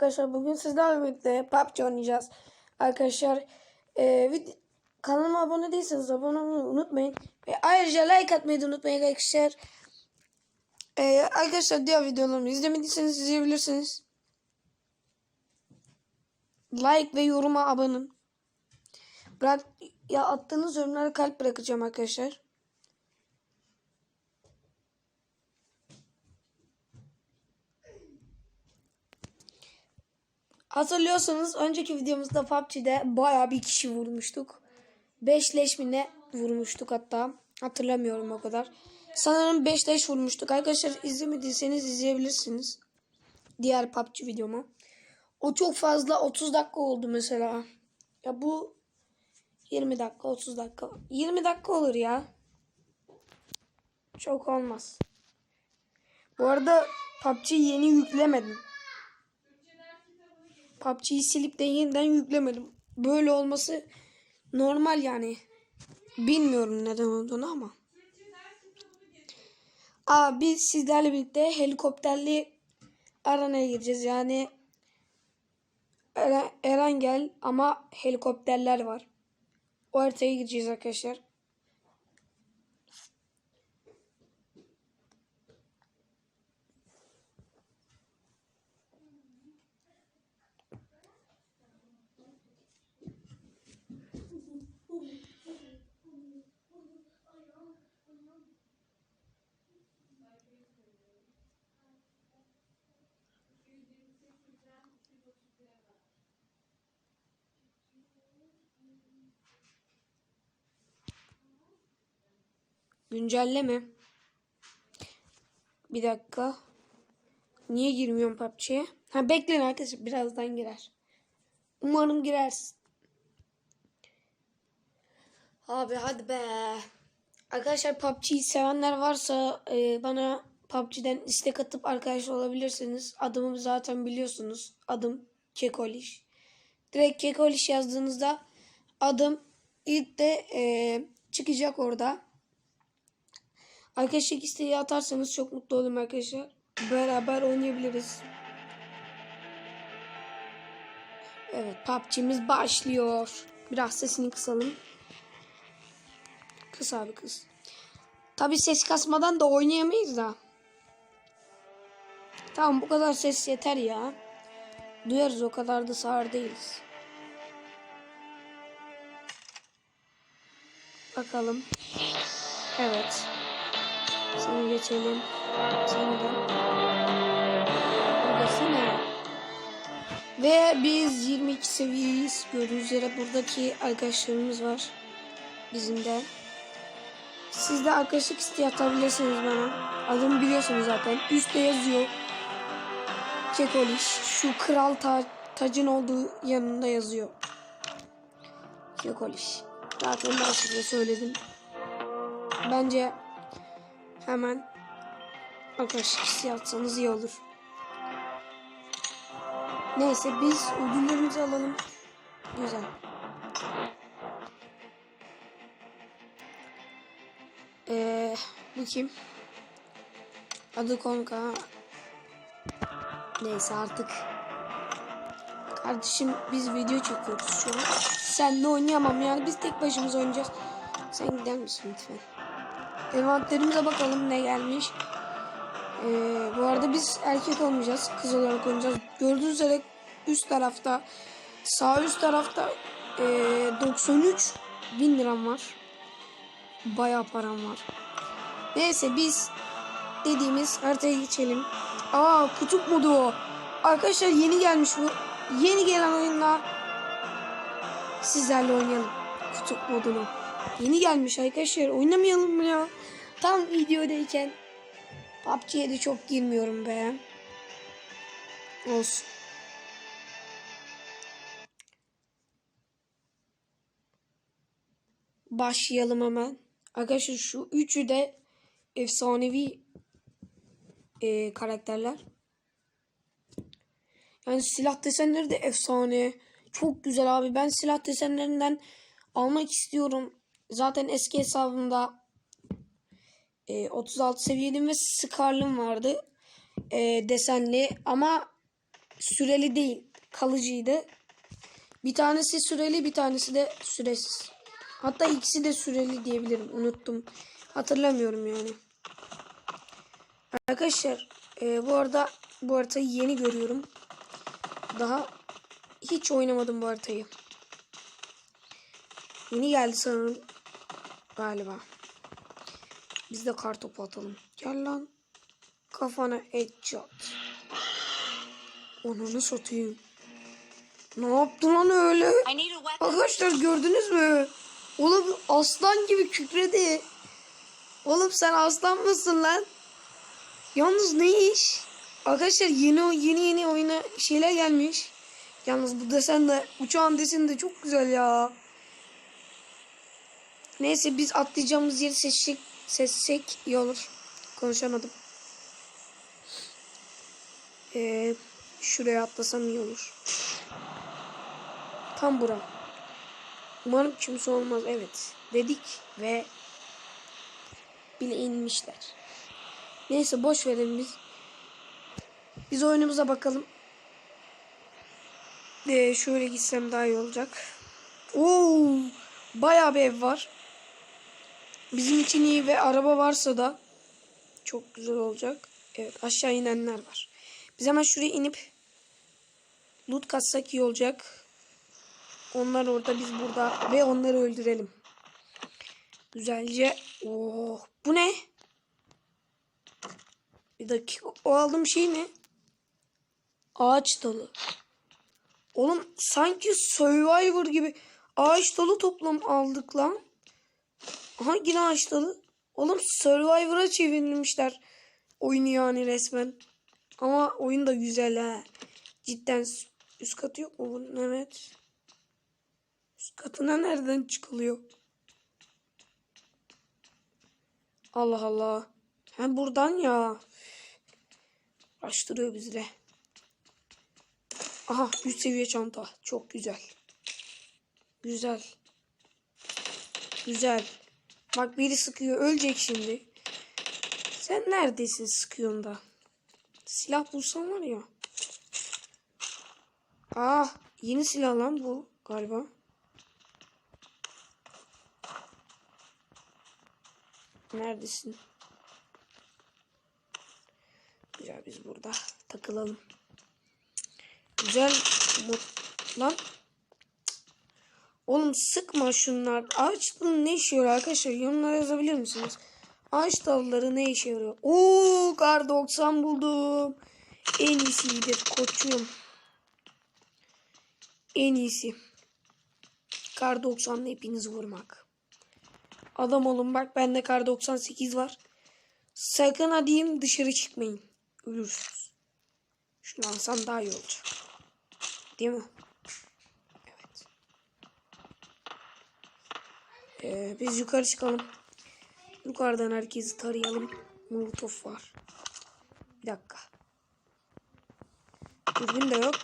arkadaşlar. Bugün sizlerle birlikte PUBG oynayacağız. Arkadaşlar e, kanalıma abone değilseniz abone olmayı unutmayın. Ve ayrıca like atmayı da unutmayın arkadaşlar. E, arkadaşlar diğer videolarımı izlemediyseniz izleyebilirsiniz. Like ve yoruma abone olun. Bırak, ya attığınız yorumlara kalp bırakacağım arkadaşlar. Hatırlıyorsanız önceki videomuzda PUBG'de bayağı bir kişi vurmuştuk. 5 leş mi ne vurmuştuk hatta. Hatırlamıyorum o kadar. Sanırım 5 leş vurmuştuk. Arkadaşlar izlemediyseniz izleyebilirsiniz. Diğer PUBG videomu. O çok fazla 30 dakika oldu mesela. Ya bu 20 dakika 30 dakika. 20 dakika olur ya. Çok olmaz. Bu arada PUBG'yi yeni yüklemedim. PUBG'yi silip de yeniden yüklemedim. Böyle olması normal yani. Bilmiyorum neden olduğunu ama. Aa, biz sizlerle birlikte helikopterli aranaya gireceğiz. Yani Eren, Eren gel ama helikopterler var. O haritaya gireceğiz arkadaşlar. Güncelleme. Bir dakika. Niye girmiyorum PUBG'ye? Ha bekleyin arkadaşlar birazdan girer. Umarım girersin. Abi hadi be. Arkadaşlar PUBG'yi sevenler varsa e, bana PUBG'den istek atıp arkadaş olabilirsiniz. Adımı zaten biliyorsunuz. Adım Kekoliş. Direkt Kekoliş yazdığınızda adım ilk de e, çıkacak orada. Arkadaşlar isteği atarsanız çok mutlu olurum arkadaşlar. Beraber oynayabiliriz. Evet PUBG'miz başlıyor. Biraz sesini kısalım. Kıs abi kıs. Tabi ses kasmadan da oynayamayız da. Tamam bu kadar ses yeter ya. Duyarız o kadar da sağır değiliz. Bakalım. Evet. Seni geçelim. Seni de. Buradasın Ve biz 22 seviyeyiz. Gördüğünüz üzere buradaki arkadaşlarımız var. Bizim de. Siz de arkadaşlık isteği atabilirsiniz bana. Adımı biliyorsunuz zaten. Üstte yazıyor. Kekoliş. Şu kral ta tacın olduğu yanında yazıyor. Kekoliş. Zaten ben size söyledim. Bence hemen arkadaşlık isteği atsanız iyi olur. Neyse biz ödüllerimizi alalım. Güzel. Ee, bu kim? Adı Konka. Neyse artık. Kardeşim biz video çekiyoruz şu an. Senle oynayamam yani biz tek başımıza oynayacağız. Sen gider misin lütfen? Envanterimize bakalım ne gelmiş. Ee, bu arada biz erkek olmayacağız. Kız olarak oynayacağız. Gördüğünüz üzere üst tarafta sağ üst tarafta ee, 93 bin liram var. Bayağı param var. Neyse biz dediğimiz haritaya geçelim. Aa kutup modu o. Arkadaşlar yeni gelmiş bu. Yeni gelen oyunla sizlerle oynayalım. Kutup modunu. Yeni gelmiş arkadaşlar. Oynamayalım mı ya? Tam videodayken PUBG'ye de çok girmiyorum be. Olsun. Başlayalım hemen. Arkadaşlar şu üçü de efsanevi e, karakterler. Yani silah desenleri de efsane. Çok güzel abi. Ben silah desenlerinden almak istiyorum. Zaten eski hesabımda e, 36 seviyeliyim ve Scar'lım vardı. E, desenli ama süreli değil. Kalıcıydı. Bir tanesi süreli bir tanesi de süresiz. Hatta ikisi de süreli diyebilirim. Unuttum. Hatırlamıyorum yani. Arkadaşlar e, bu arada bu haritayı yeni görüyorum. Daha hiç oynamadım bu haritayı. Yeni geldi sanırım. Galiba. Biz de kartopu atalım. Gel lan. Kafana headshot. Onunu satayım. Ne yaptın lan öyle? Arkadaşlar gördünüz mü? Oğlum aslan gibi kükredi. Oğlum sen aslan mısın lan? Yalnız ne iş? Arkadaşlar yeni yeni yeni oyuna şeyler gelmiş. Yalnız bu desen de uçağın deseni de çok güzel ya. Neyse biz atlayacağımız yeri seçsek, seçsek iyi olur. Konuşamadım. Ee, şuraya atlasam iyi olur. Tam bura. Umarım kimse olmaz. Evet. Dedik ve bile inmişler. Neyse boş verelim biz. Biz oyunumuza bakalım. Ee, şöyle gitsem daha iyi olacak. Oo, bayağı bir ev var. Bizim için iyi ve araba varsa da çok güzel olacak. Evet aşağı inenler var. Biz hemen şuraya inip loot katsak iyi olacak. Onlar orada biz burada ve onları öldürelim. Güzelce. Oh, bu ne? Bir dakika. O aldığım şey ne? Ağaç dalı. Oğlum sanki Survivor gibi ağaç dalı toplam aldık lan. Aha yine ağaç dalı. Oğlum Survivor'a çevirmişler oyunu yani resmen. Ama oyun da güzel ha. Cidden üst katı yok mu bunun? Evet. Üst katına nereden çıkılıyor? Allah Allah. Hem buradan ya. Araştırıyor bizi. Aha 3 seviye çanta. Çok güzel. Güzel. Güzel. Bak biri sıkıyor. Ölecek şimdi. Sen neredesin sıkıyorsun da? Silah bulsam var ya. Ah yeni silah lan bu galiba. Neredesin? Güzel biz burada takılalım. Güzel mod lan. Oğlum sıkma şunlar. Ağaç dalı ne işe yarıyor arkadaşlar? Yorumlara yazabilir misiniz? Ağaç dalları ne işe yarıyor? Oo kar 90 buldum. En iyisidir koçum. En iyisi. Kar 90'la hepinizi vurmak. Adam olun bak bende kar 98 var. Sakın ha diyeyim dışarı çıkmayın. Ölürsünüz. Şunu alsam daha iyi olacak. Değil mi? Ee, biz yukarı çıkalım. Yukarıdan herkesi tarayalım. Molotof var. Bir dakika. Dürbün de yok.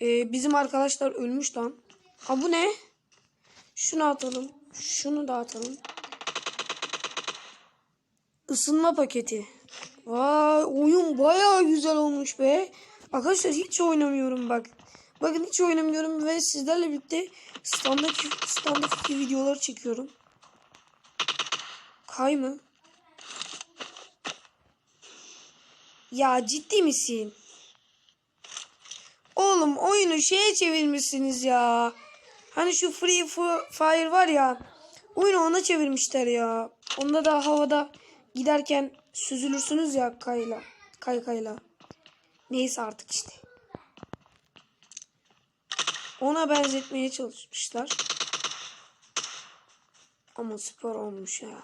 Ee, bizim arkadaşlar ölmüş lan. Ha bu ne? Şunu atalım. Şunu da atalım. Isınma paketi. Vay oyun bayağı güzel olmuş be. Arkadaşlar hiç oynamıyorum bak. Bakın hiç oynamıyorum ve sizlerle birlikte standart standart videolar çekiyorum. Kay mı? Ya ciddi misin? Oğlum oyunu şeye çevirmişsiniz ya. Hani şu Free Fire var ya. Oyunu ona çevirmişler ya. Onda da havada giderken süzülürsünüz ya kayla. Kay kayla. Neyse artık işte. Ona benzetmeye çalışmışlar. Ama süper olmuş ya.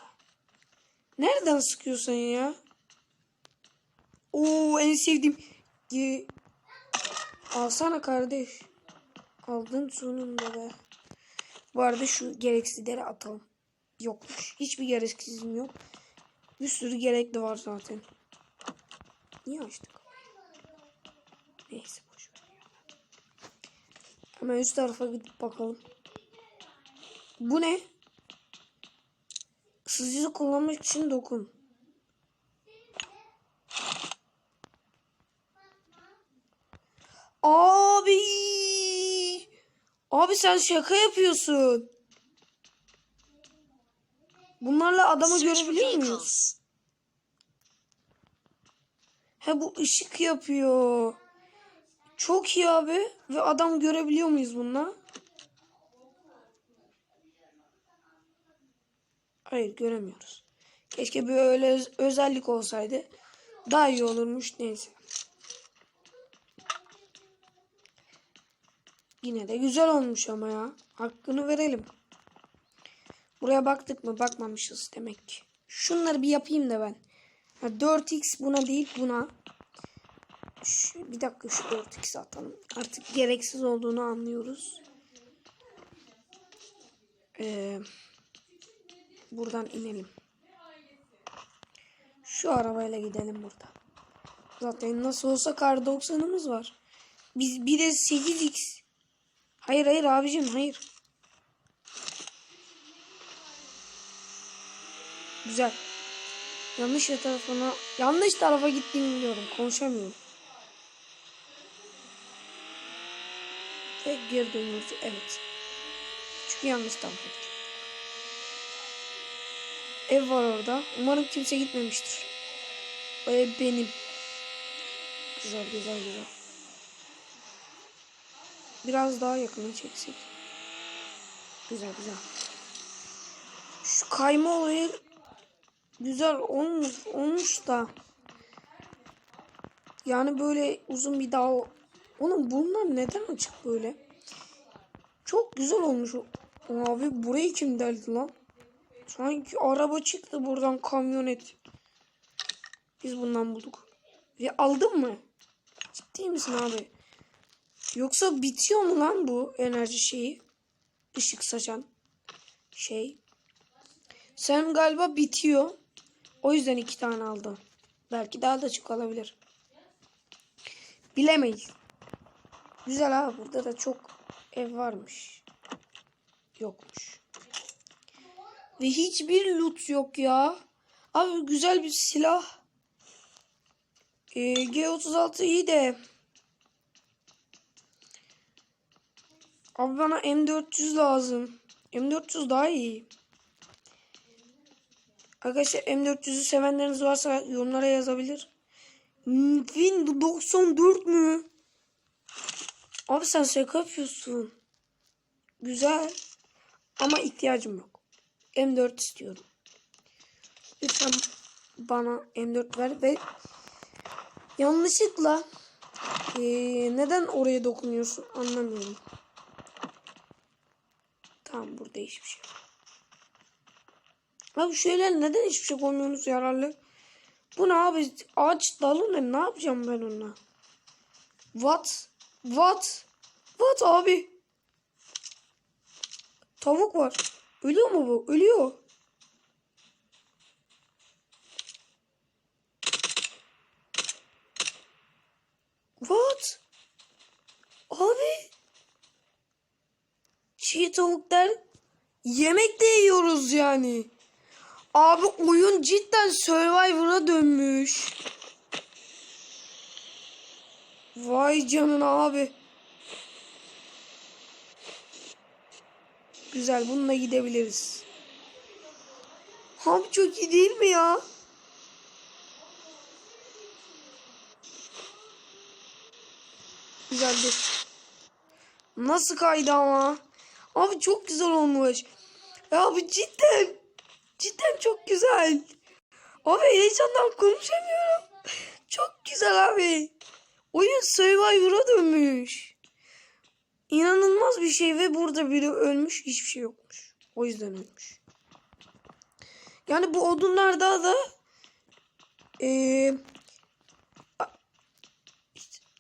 Nereden sıkıyorsun ya? Oo en sevdiğim. Ye. Alsana kardeş. Aldın sonunda be. Bu arada şu gereksizleri atalım. Yokmuş. Hiçbir gereksizim yok. Bir sürü gerekli var zaten. Niye açtık? Neyse. Hemen üst tarafa gidip bakalım. Bu ne? Sızıcı kullanmak için dokun. Abi. Abi sen şaka yapıyorsun. Bunlarla adamı görebiliyor muyuz? He bu ışık yapıyor. Çok iyi abi. Ve adam görebiliyor muyuz bununla? Hayır göremiyoruz. Keşke böyle öz- özellik olsaydı. Daha iyi olurmuş neyse. Yine de güzel olmuş ama ya. Hakkını verelim. Buraya baktık mı? Bakmamışız demek ki. Şunları bir yapayım da ben. Ha, 4x buna değil buna. Bir dakika şu 4x atalım. Artık gereksiz olduğunu anlıyoruz. Ee, buradan inelim. Şu arabayla gidelim burada. Zaten nasıl olsa kar 90'ımız var. Biz bir de 8x. Hayır hayır abicim hayır. Güzel. Yanlış ya tarafına yanlış tarafa gittiğimi biliyorum. Konuşamıyorum. Ve geri dönüyoruz. Evet. Çünkü yanlış gittim. Ev var orada. Umarım kimse gitmemiştir. O ev benim. Güzel güzel güzel. Biraz daha yakına çeksek. Güzel güzel. Şu kayma olayı güzel olmuş, olmuş da. Yani böyle uzun bir dağ. Oğlum bunlar neden açık böyle? Çok güzel olmuş. Abi burayı kim deldi lan? Sanki araba çıktı buradan kamyonet. Biz bundan bulduk. Ve aldın mı? Ciddi misin abi? Yoksa bitiyor mu lan bu enerji şeyi? Işık saçan şey. Sen galiba bitiyor. O yüzden iki tane aldım. Belki daha da çok alabilir. Bilemeyiz. Güzel ha burada da çok ev varmış. Yokmuş. Ve hiçbir loot yok ya. Abi güzel bir silah. Ee, G36 iyi de. Abi bana M400 lazım. M400 daha iyi. Arkadaşlar M400'ü sevenleriniz varsa yorumlara yazabilir. Win 94 mü? Abi sen şaka yapıyorsun. Güzel. Ama ihtiyacım yok. M4 istiyorum. Lütfen bana M4 ver ve yanlışlıkla eee, neden oraya dokunuyorsun anlamıyorum. Tamam burada hiçbir şey yok. Abi şöyle neden hiçbir şey koymuyorsunuz yararlı? Bu ne abi? Ağaç dalı ne? Ne yapacağım ben onunla? What? What? What abi? Tavuk var. Ölüyor mu bu? Ölüyor. What? Abi. Çiğ tavuklar yemek de yiyoruz yani. Abi oyun cidden Survivor'a dönmüş. Vay canına abi. Güzel bununla gidebiliriz. Abi çok iyi değil mi ya? Güzeldi. Nasıl kaydı ama? Abi çok güzel olmuş. Ya abi cidden. Cidden çok güzel. Abi heyecandan konuşamıyorum. Çok güzel abi. Oyun Survivor'a dönmüş. İnanılmaz bir şey ve burada biri ölmüş hiçbir şey yokmuş. O yüzden ölmüş. Yani bu odunlarda da eee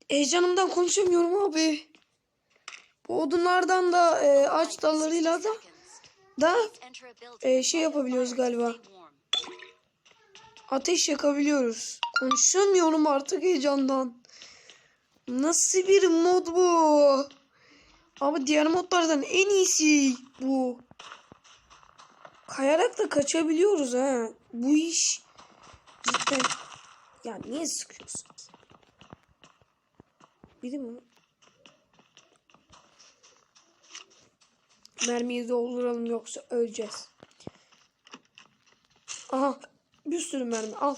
heyecanımdan konuşamıyorum abi. Bu odunlardan da eee, ağaç dallarıyla da da eee, şey yapabiliyoruz galiba. Ateş yakabiliyoruz. Konuşamıyorum artık heyecandan. Nasıl bir mod bu? Abi diğer modlardan en iyisi bu. Kayarak da kaçabiliyoruz ha. Bu iş cidden ya niye sıkıyorsun ki? Biri mi? Mermiyi dolduralım yoksa öleceğiz. Aha bir sürü mermi al.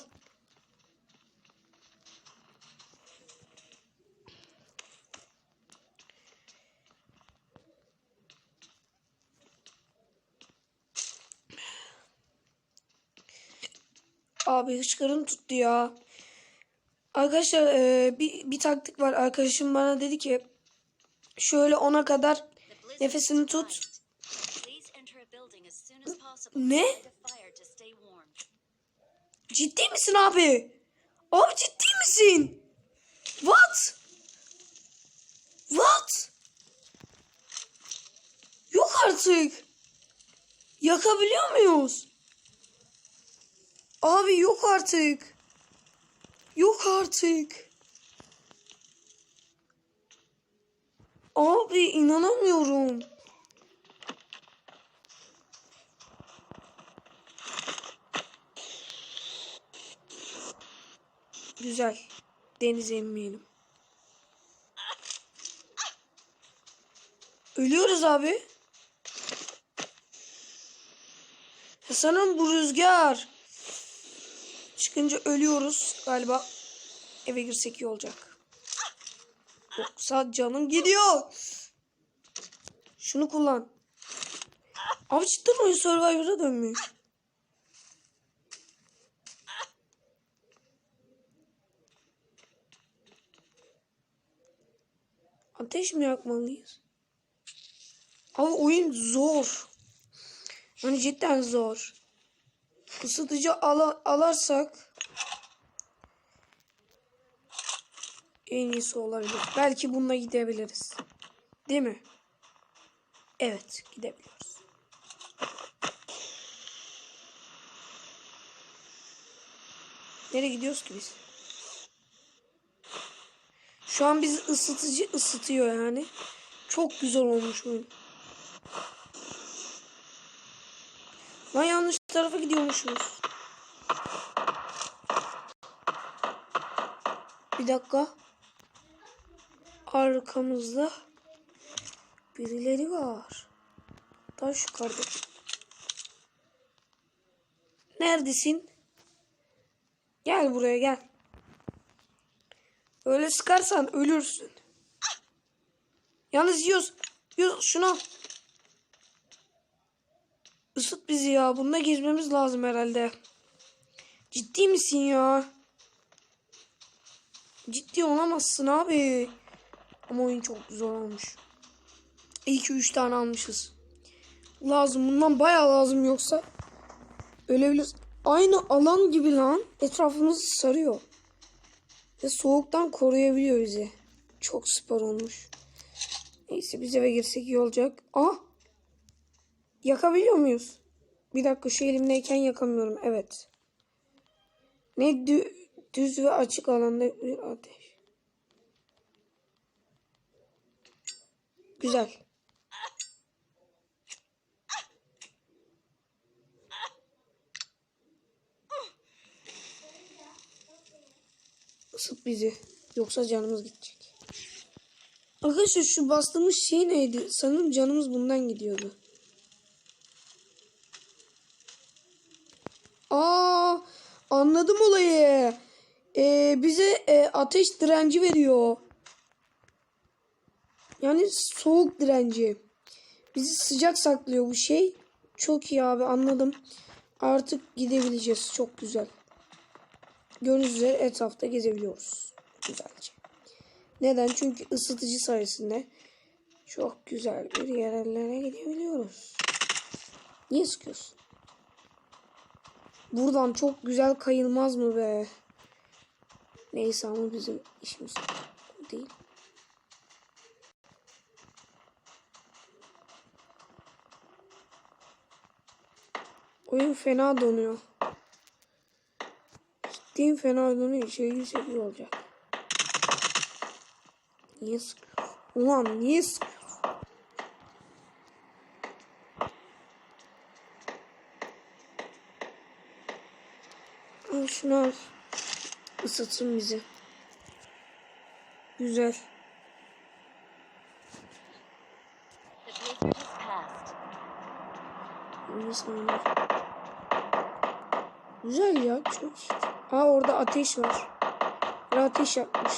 Abi hıçkırım tuttu ya. Arkadaşlar e, bir, bir taktik var. Arkadaşım bana dedi ki şöyle ona kadar nefesini tut. Ne? Ciddi misin abi? Abi ciddi misin? What? What? Yok artık. Yakabiliyor muyuz? Abi yok artık. Yok artık. Abi inanamıyorum. Güzel. Denize inmeyelim. Ölüyoruz abi. Ya sanırım bu rüzgar. Çıkınca ölüyoruz galiba. Eve girsek iyi olacak. Yoksa canım gidiyor. Şunu kullan. Abi cidden oyun Survivor'a dönmüş. Ateş mi yakmalıyız? Ama oyun zor. Yani cidden zor. Isıtıcı ala, alarsak en iyisi olabilir. Belki bununla gidebiliriz. Değil mi? Evet gidebiliyoruz. Nereye gidiyoruz ki biz? Şu an bizi ısıtıcı ısıtıyor yani. Çok güzel olmuş oyun. Lan yanlış tarafa gidiyormuşuz. Bir dakika. Arkamızda birileri var. Taş yukarıda. Neredesin? Gel buraya gel. Öyle sıkarsan ölürsün. Yalnız yiyoruz. Yiyoruz şunu. Isıt bizi ya. Bununla gezmemiz lazım herhalde. Ciddi misin ya? Ciddi olamazsın abi. Ama oyun çok zor olmuş. İyi ki 3 tane almışız. Lazım. Bundan bayağı lazım yoksa. Ölebiliriz. Aynı alan gibi lan. Etrafımızı sarıyor. Ve soğuktan koruyabiliyor bizi. Çok süper olmuş. Neyse biz eve girsek iyi olacak. Aa! Yakabiliyor muyuz? Bir dakika şu elimdeyken yakamıyorum. Evet. Ne dü- düz ve açık alanda bir ateş. Güzel. Isıt bizi. Yoksa canımız gidecek. Arkadaşlar şu bastığımız şey neydi? Sanırım canımız bundan gidiyordu. Aa, anladım olayı. Ee, bize e, ateş direnci veriyor. Yani soğuk direnci. Bizi sıcak saklıyor bu şey. Çok iyi abi anladım. Artık gidebileceğiz. Çok güzel. Gördüğünüz üzere etrafta gezebiliyoruz. Güzelce. Neden? Çünkü ısıtıcı sayesinde çok güzel bir yerlere gidebiliyoruz. Niye sıkıyorsun? Buradan çok güzel kayılmaz mı be? Neyse ama bizim işimiz değil. Oyun fena donuyor. Ciddiyim fena donuyor. Girsek iyi olacak. Niye sıkıyorsun? Ulan niye sıkıyorsun? Şunu al. Isıtsın bizi. Güzel. Güzel ya çok. Aa orada ateş var. Bir ateş yapmış.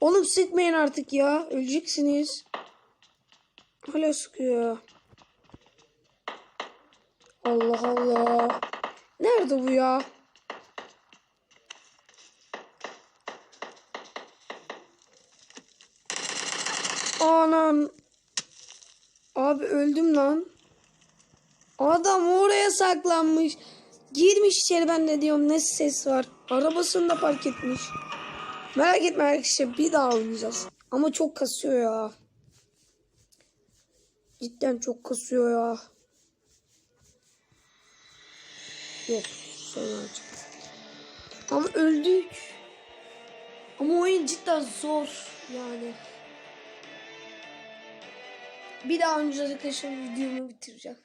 Oğlum sıkmayın artık ya. Öleceksiniz. Hala sıkıyor. Allah Allah. Nerede bu ya? Anam. Abi öldüm lan. Adam oraya saklanmış. Girmiş içeri ben de diyorum ne ses var. Arabasını da park etmiş. Merak etme arkadaşlar bir daha oynayacağız. Ama çok kasıyor ya. Cidden çok kasıyor ya. Yok sonra açık. Ama öldük. Ama oyun cidden zor yani. Bir daha oynayacağız arkadaşlar videomu bitireceğim.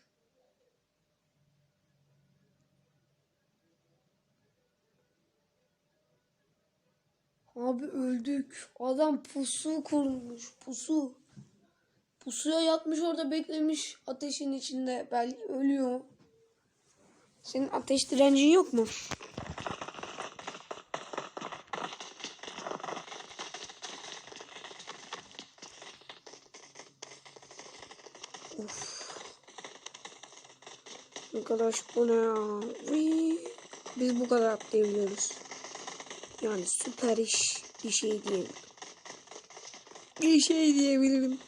Abi öldük. Adam pusu kurmuş. Pusu. Pusuya yatmış orada beklemiş ateşin içinde. Belki ölüyor. Senin ateş direncin yok mu? Of. Arkadaş bu ne ya? Vii. Biz bu kadar atlayabiliyoruz. Yani süper iş bir şey diyebilirim. Bir şey diyebilirim.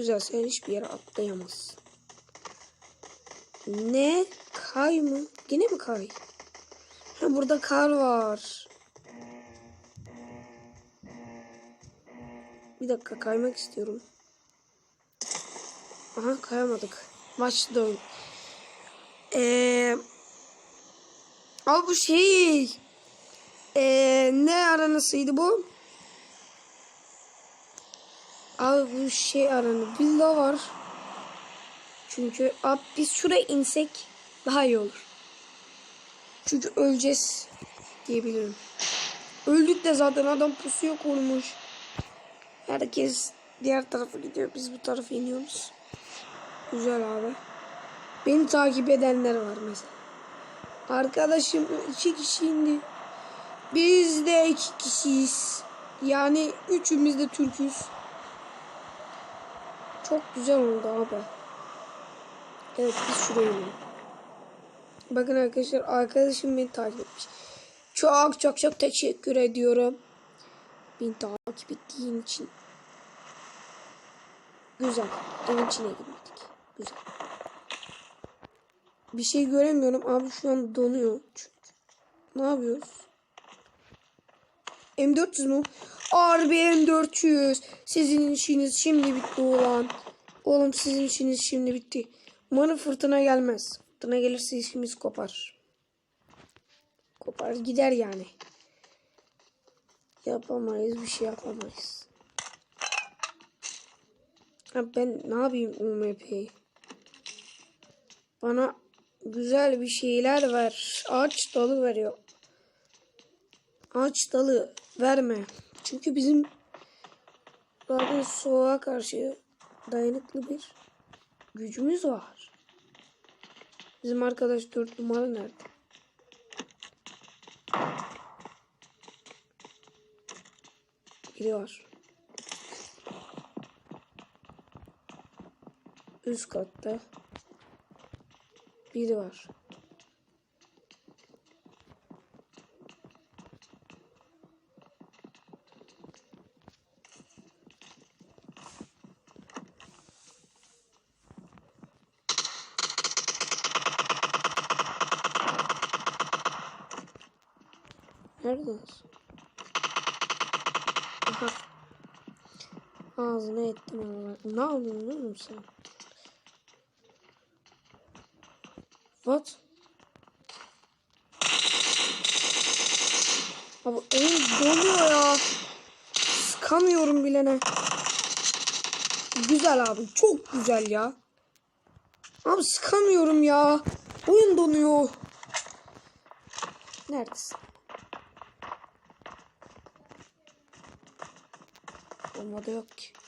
Güzel sen hiçbir yere atlayamazsın. Ne? Kay mı? Yine mi kay? Ha burada kar var. Bir dakika kaymak istiyorum. Aha kayamadık. Maç dön. Eee Abi bu şey eee ne aranasıydı bu? Abi bu şey aranı villa var. Çünkü abi biz şuraya insek daha iyi olur. Çünkü öleceğiz diyebilirim. Öldük de zaten adam pusuya kurmuş. Herkes diğer tarafa gidiyor. Biz bu tarafa iniyoruz. Güzel abi. Beni takip edenler var mesela. Arkadaşım iki kişi indi. Biz de iki kişiyiz. Yani üçümüz de Türk'üz. Çok güzel oldu abi. Evet biz şuraya inelim. Bakın arkadaşlar arkadaşım beni takip etmiş. Çok çok çok teşekkür ediyorum. Beni takip ettiğin için. Güzel. Evin içine girmedik. Güzel. Bir şey göremiyorum. Abi şu an donuyor. Çünkü. Ne yapıyoruz? M400 mu? Harbi M400. Sizin işiniz şimdi bitti ulan. Oğlum sizin işiniz şimdi bitti. Umarım fırtına gelmez. Fırtına gelirse işimiz kopar. Kopar gider yani. Yapamayız bir şey yapamayız. Ha ben ne yapayım UMP'yi? Bana güzel bir şeyler ver. Ağaç dalı veriyor. Ağaç dalı verme. Çünkü bizim zaten soğuğa karşı dayanıklı bir gücümüz var. Bizim arkadaş dört numara nerede? Biri var. Üst katta. Biri var. Neredesin? Aha. Ağzına ettim. Ne yapıyorsun oğlum? What? Abi oyun donuyor ya. Sıkamıyorum bile ne. Güzel abi. Çok güzel ya. Abi sıkamıyorum ya. Oyun donuyor. Neredesin? Bombada yok ki.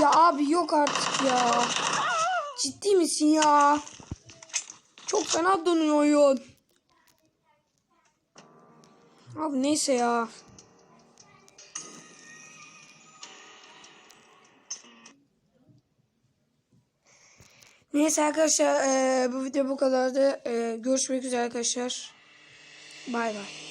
Ya abi yok artık ya. Ciddi misin ya? Çok fena donuyor. Abi neyse ya. Neyse arkadaşlar eee, bu video bu kadardı. Eee, görüşmek üzere arkadaşlar. Bay bay.